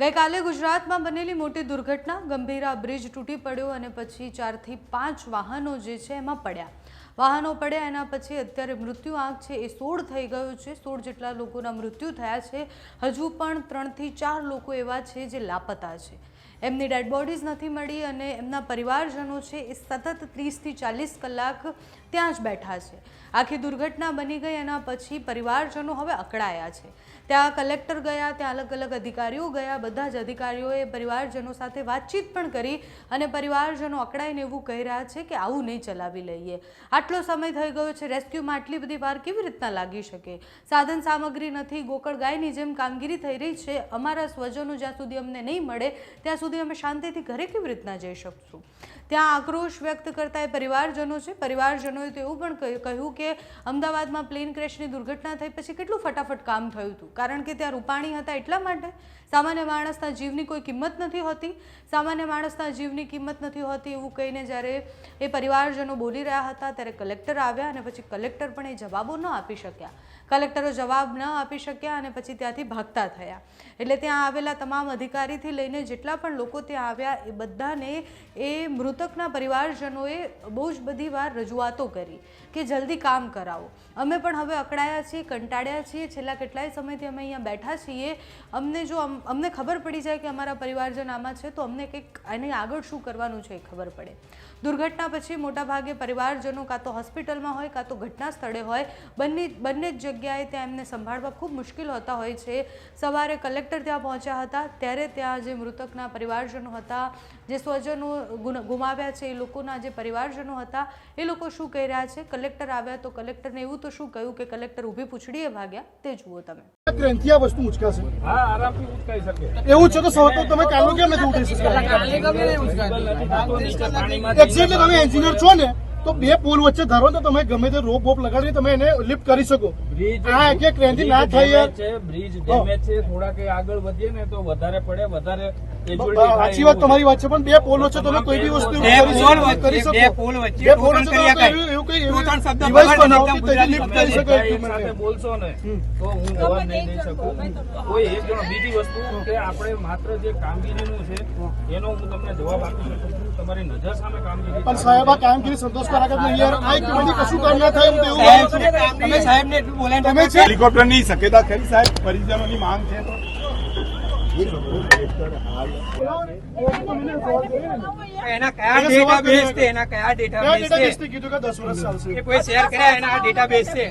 ગઈકાલે ગુજરાતમાં બનેલી મોટી દુર્ઘટના ગંભીરા બ્રિજ તૂટી પડ્યો અને પછી ચારથી પાંચ વાહનો જે છે એમાં પડ્યા. વાહનો પડ્યા, એના પછી અત્યારે મૃત્યુ આંક છે એ સોળ થઈ ગયો છે. સોળ જેટલા લોકોના મૃત્યુ થયા છે. હજુ પણ ત્રણથી ચાર લોકો એવા છે જે લાપતા છે. એમની ડેડ બોડીઝ નથી મળી અને એમના પરિવારજનો છે એ સતત ત્રીસથી ચાલીસ કલાક ત્યાં જ બેઠા છે. આખી દુર્ઘટના બની ગઈ એના પછી પરિવારજનો હવે અકળાયા છે. ત્યાં કલેક્ટર ગયા, ત્યાં અલગ અલગ અધિકારીઓ ગયા, બધા જ અધિકારીઓએ પરિવારજનો સાથે વાતચીત પણ કરી અને પરિવારજનો અકળાઈને એવું કહી રહ્યા છે કે આવું નહીં ચલાવી લઈએ. આટલો સમય થઈ ગયો છે, રેસ્ક્યુમાં આટલી બધી વાર કેવી રીતના લાગી શકે? સાધન સામગ્રી નથી, ગોકળ ગાયની જેમ કામગીરી થઈ રહી છે. અમારા સ્વજનો જ્યાં સુધી અમને નહીં મળે, ત્યાં સુધી અમે શાંતિથી ઘરે કેવી રીતના જઈ શકશું? ત્યાં આક્રોશ વ્યક્ત કરતા એ પરિવારજનો છે. પરિવારજનોએ તો એવું પણ કહ્યું કે અમદાવાદમાં પ્લેન ક્રેશની દુર્ઘટના થઈ પછી કેટલું ફટાફટ કામ થયું હતું. કારણ કે ત્યાં રૂપાણી હતા એટલા માટે સામાન્ય માણસના જીવની કોઈ કિંમત નથી હોતી. સામાન્ય માણસના જીવની કિંમત નથી હોતી એવું કહીને જ્યારે એ પરિવારજનો બોલી રહ્યા હતા ત્યારે કલેક્ટર આવ્યા અને પછી કલેક્ટર પણ એ જવાબો ન આપી શક્યા. કલેક્ટરો જવાબ ન આપી શક્યા અને પછી ત્યાંથી ભાગતા થયા. એટલે ત્યાં આવેલા તમામ અધિકારીથી લઈને જેટલા પણ લોકો ત્યાં આવ્યા, એ બધાને એ મૃતકના પરિવારજનોએ બહુ જ બધી વાર રજૂઆતો કરી કે જલ્દી કામ કરાવો. અમે પણ હવે અકળાયા છીએ, કંટાળ્યા છીએ. છેલ્લા કેટલાય સમયથી અમે અહીંયા બેઠા છીએ. અમને જો અમ- અમને ખબર પડી જાય કે અમારા પરિવારજન આમાં છે, તો અમને કંઈક આની આગળ શું કરવાનું છે એ ખબર પડે. દુર્ઘટના પછી મોટાભાગે પરિવારજનો કાં તો હોસ્પિટલમાં હોય, કાં તો ઘટના સ્થળે હોય, બંને બંને જ જગ્યાએ ત્યાં એમને સંભાળવા ખૂબ મુશ્કેલ હોતા હોય છે. સવારે કલેક્ટર ત્યાં પહોંચ્યા હતા, ત્યારે ત્યાં જે મૃતકના પરિવારજનો હતા જે સ્વજનો ગુમાવ્યા છે એ લોકોના જે પરિવારજનો હતા એ લોકો શું કહી રહ્યા છે? કલેક્ટર આવ્યા તો કલેક્ટરને એવું તો શું કહ્યું કે કલેક્ટર ઊભી પૂછડીએ ભાગ્યા? તે જુઓ તમે. ગ્રંથિયા વસ્તુ ઉચકાશે? હા આરામથી ઉચકાઈ શકે. એવું છે તો સવારે તો તમે કાલનું કેમ નથી ઉઠી શકતા એક્ઝેક્ટલી તમે એન્જિનિયર છો ને તો બે પોલ વચ્ચે ધારો તો તમે ગમે તે રોપ બોપ લગાડીને તમે એને લિફ્ટ કરી શકો. બ્રિજ આ એક ક્રેન્થી ના થાય છે બ્રિજ ડેમેજ છે થોડા કે આગળ વધીએ ને તો વધારે પડે વધારે સાચી વાત તમારી વાત છે પણ બે પોલ વચ્ચે તમે કોઈ બી વસ્તુ કરી શકો શકો બે પોલ વચ્ચે બે પોલ વચ્ચે કરી તો શકાય. એવું કઈ એવું ત્રણ શબ્દ તમે કરી એક ને. બોલશો ને તો હું જવાબ નહીં દઈ શકું. કોઈ એક જણ બીજી વસ્તુ કે આપણે માત્ર જે કામગીરીનું છે એનો હું તમને જવાબ આપી શકું. પણ સાહેબ આ કામગીરી સંતોષકારક જ નહીં યાર. આ એક થી કશું કામ ના થાય એવું સાહેબ તમે સાહેબને એટલું બોલાય તમે છે? હેલિકોપ્ટરની શક્યતા ખરી સાહેબ? પરિજનોની માંગ છે તો? એના કયા ડેટા બેઝ છે? એના કયા ડેટા છે? કીધું કે દસ વર્ષ ચાલશે? કોઈ શેર કર્યા એના ડેટા બેઝ છે?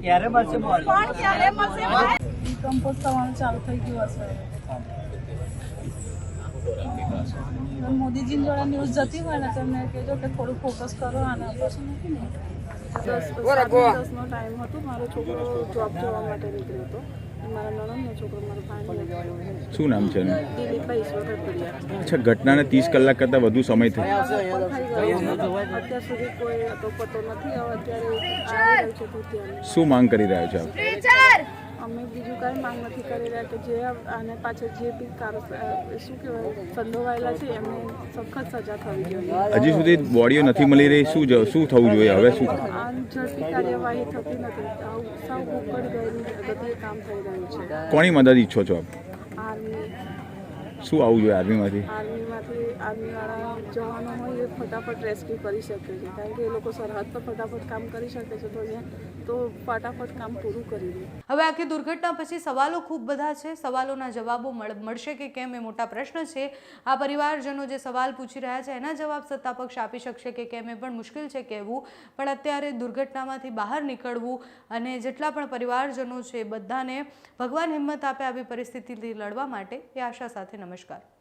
ક્યારે મળશે કમ્પોઝ થવાનું ચાલુ થઈ ગયું હશે. મોદીજી જોડે ન્યૂઝ જતી હોય ને તમને કહેજો કે થોડું ફોકસ કરો આના પર દસ દસનો ટાઈમ હતો મારો છોકરો જોબ જવા માટે નીકળ્યો હતો. મારા નણંદનો છોકરો મારો ભાઈ શું નામ છે અચ્છા ઘટનાને ત્રીસ કલાક કરતાં વધુ સમય થયો. શું માંગ કરી રહ્યા છો આપ? અમે બીજું કાંઈ માંગ નથી કરી રહ્યા કે જે આને પાછળ જે બી કાર શું કહેવાય સંડોવાયેલા છે એમને સખત સજા થવી જોઈએ. હજી સુધી બોડીઓ નથી મળી રહી શું શું થવું જોઈએ હવે શું? ઝડપી કાર્યવાહી થતી નથી. સાવ ભૂકડ ગયેલી ગતિએ કામ થઈ રહ્યું છે. કોની મદદ ઈચ્છો છો આપ? શું આવું જોઈએ આર્મીમાંથી? આર્મીમાંથી આર્મીવાળા જવાનો હોય એ ફટાફટ રેસ્ક્યુ કરી શકે છે. કારણ કે એ લોકો સરહદ પર ફટાફટ કામ કરી શકે છે તો અહીંયા તો ફટાફટ કામ પૂરું કરી દે. હવે આખી દુર્ઘટના પછી સવાલો ખૂબ બધા છે. સવાલોના જવાબો મળ- મળશે કે કેમ એ મોટા પ્રશ્ન છે. આ પરિવારજનો જે સવાલ પૂછી રહ્યા છે એના જવાબ સત્તા પક્ષ આપી શકશે કે કેમ એ પણ મુશ્કેલ છે કહેવું. પણ અત્યારે દુર્ઘટનામાંથી બહાર નીકળવું અને જેટલા પણ પરિવારજનો છે એ બધાને ભગવાન હિંમત આપે આવી પરિસ્થિતિથી લડવા માટે એ આશા સાથે નમસ્કાર.